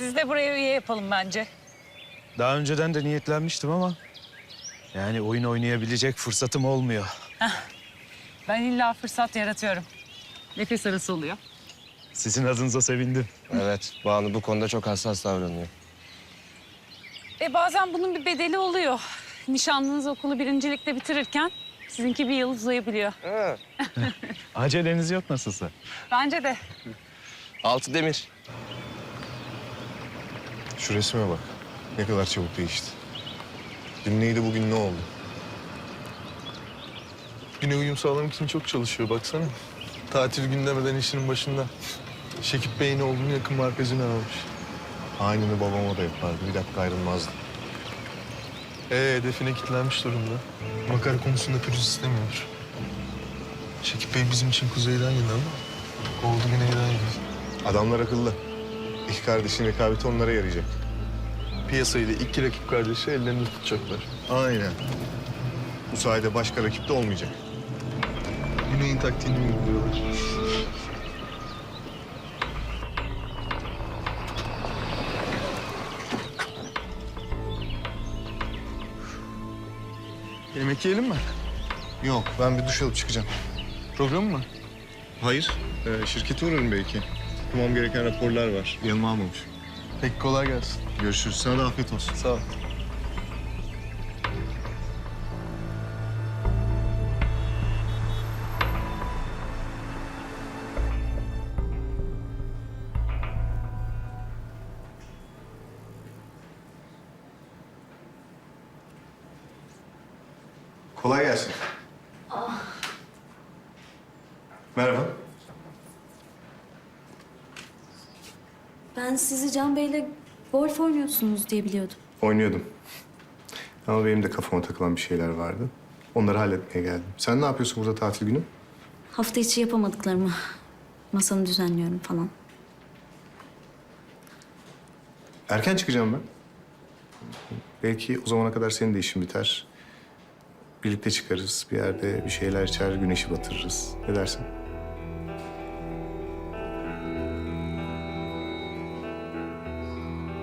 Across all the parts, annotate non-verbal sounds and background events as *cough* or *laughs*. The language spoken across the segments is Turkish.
de buraya üye yapalım bence. Daha önceden de niyetlenmiştim ama... Yani oyun oynayabilecek fırsatım olmuyor. Ben illa fırsat yaratıyorum. Nefes arası oluyor. Sizin adınıza sevindim. Evet, Banu bu konuda çok hassas davranıyor. E bazen bunun bir bedeli oluyor. Nişanlınız okulu birincilikte bitirirken sizinki bir yıl uzayabiliyor. Aceleniz yok nasılsa. Bence de. Altı demir. Şu resme bak. Ne kadar çabuk değişti. Dün neydi bugün ne oldu? Güne uyum sağlamak için çok çalışıyor baksana. Tatil gün demeden işinin başında. Şekip Bey'in olduğunu yakın markacına almış. Aynını babama da yapardı. Bir dakika ayrılmazdı. Ee hedefine kilitlenmiş durumda. Makara konusunda pürüz istemiyor. Şekip Bey bizim için kuzeyden yana ama oldu güneyden yana. Adamlar akıllı. İki kardeşin rekabeti onlara yarayacak. Piyasayı da iki rakip kardeşi ellerinde tutacaklar. Aynen. Bu sayede başka rakip de olmayacak. Güney'in taktiğini uyguluyorlar. Yemek yiyelim mi? Yok, ben bir duş alıp çıkacağım. Program mı? Hayır, e, şirkete uğrarım belki. Okumam gereken raporlar var. Yanıma almamış. Peki kolay gelsin. Görüşürüz. Sana da afiyet olsun. Sağ ol. Kolay gelsin. Merhaba. Ben sizi Can Bey'le golf oynuyorsunuz diye biliyordum. Oynuyordum. Ama benim de kafama takılan bir şeyler vardı. Onları halletmeye geldim. Sen ne yapıyorsun burada tatil günü? Hafta içi yapamadıklarımı masamı düzenliyorum falan. Erken çıkacağım ben. Belki o zamana kadar senin de işin biter. Birlikte çıkarız. Bir yerde bir şeyler içer, güneşi batırırız. Ne dersin?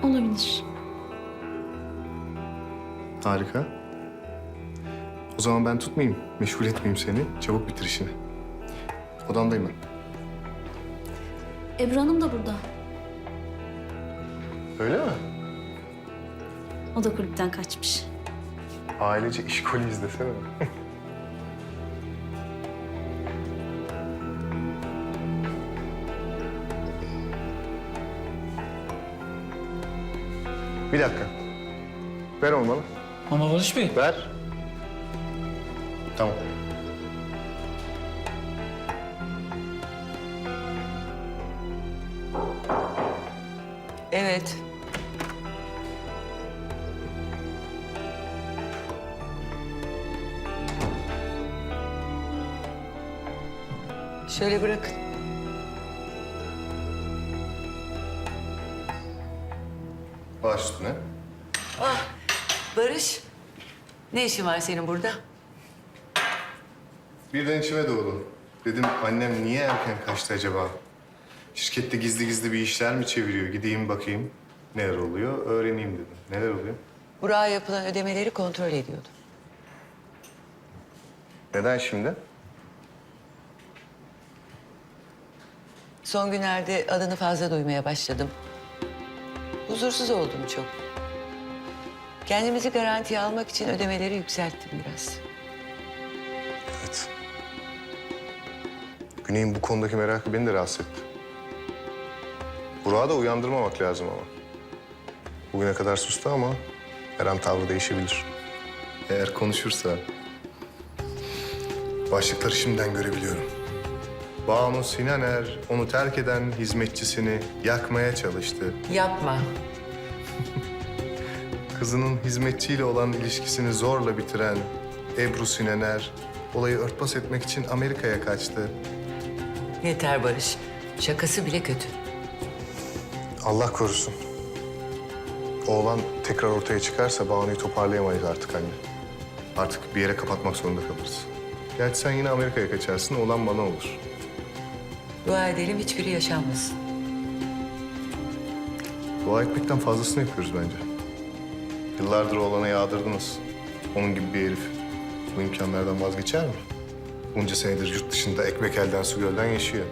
Olabilir. Harika. O zaman ben tutmayayım, meşgul etmeyeyim seni. Çabuk bitir işini. Odamdayım ben. Ebru Hanım da burada. Öyle mi? O da kulüpten kaçmış. Ailece işkoli izlesene. *laughs* bir dakika. Ver olmalı. Ama Barış Bey, Ver. Tamam. Evet. Şöyle bırakın. Baş üstüne. Barış, ne işin var senin burada? Birden içime doğdu. Dedim annem niye erken kaçtı acaba? Şirkette gizli gizli bir işler mi çeviriyor? Gideyim bakayım neler oluyor, öğreneyim dedim. Neler oluyor? Burak'a yapılan ödemeleri kontrol ediyordum. Neden şimdi? Son günlerde adını fazla duymaya başladım. Huzursuz oldum çok. Kendimizi garantiye almak için ödemeleri yükselttim biraz. Evet. Güney'in bu konudaki merakı beni de rahatsız etti. Burak'ı da uyandırmamak lazım ama. Bugüne kadar sustu ama her an tavrı değişebilir. Eğer konuşursa... Başlıkları şimdiden görebiliyorum. Banu Sinaner onu terk eden hizmetçisini yakmaya çalıştı. Yapma. Kızının hizmetçiyle olan ilişkisini zorla bitiren Ebru Sinaner... olayı örtbas etmek için Amerika'ya kaçtı. Yeter Barış. Şakası bile kötü. Allah korusun. Oğlan tekrar ortaya çıkarsa Banu'yu toparlayamayız artık anne. Artık bir yere kapatmak zorunda kalırız. Gerçi sen yine Amerika'ya kaçarsın, oğlan bana olur. Dua edelim hiçbiri yaşanmasın. Dua etmekten fazlasını yapıyoruz bence. Yıllardır oğlana yağdırdınız. Onun gibi bir herif bu imkanlardan vazgeçer mi? Bunca senedir yurt dışında ekmek elden su gölden yaşıyor.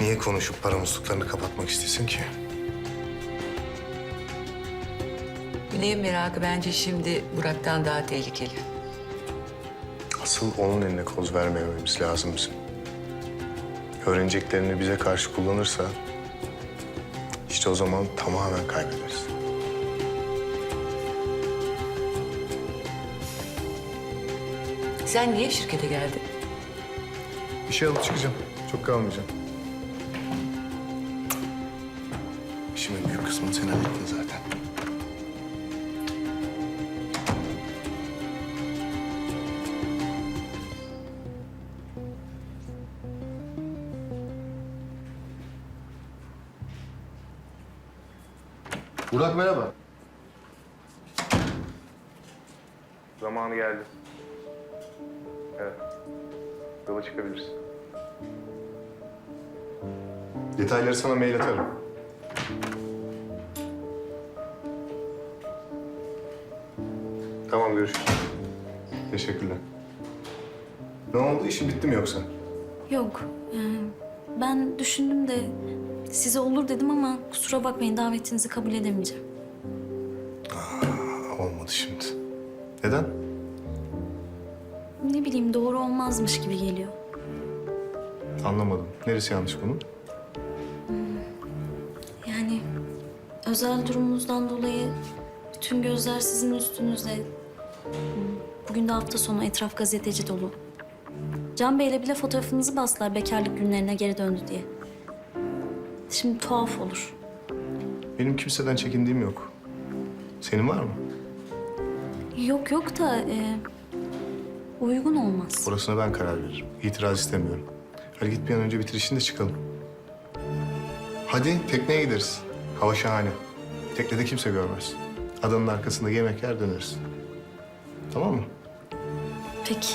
Niye konuşup para musluklarını kapatmak istesin ki? Güney'in merakı bence şimdi Burak'tan daha tehlikeli. Asıl onun eline koz vermememiz lazım bizim. Öğreneceklerini bize karşı kullanırsa... ...işte o zaman tamamen kaybederiz. Sen niye şirkete geldin? Bir şey alıp çıkacağım. Çok kalmayacağım. İşimin büyük kısmını sen hallettin Burak merhaba. Zamanı geldi. Evet. Yola çıkabilirsin. Detayları sana mail atarım. Tamam görüşürüz. Teşekkürler. Ne oldu? İşin bitti mi yoksa? Yok. yani ben düşündüm de size olur dedim ama kusura bakmayın davetinizi kabul edemeyeceğim. Olmadı şimdi. Neden? Ne bileyim doğru olmazmış gibi geliyor. Anlamadım. Neresi yanlış bunun? Yani özel durumunuzdan dolayı bütün gözler sizin üstünüzde. Bugün de hafta sonu etraf gazeteci dolu. Can Bey'le bile fotoğrafınızı bastılar bekarlık günlerine geri döndü diye. Şimdi tuhaf olur. Benim kimseden çekindiğim yok. Senin var mı? Yok yok da e, uygun olmaz. Orasına ben karar veririm. İtiraz istemiyorum. Hadi git bir an önce bitir işini de çıkalım. Hadi tekneye gideriz. Hava şahane. Teknede kimse görmez. Adanın arkasında yemek yer döneriz. Tamam mı? Peki.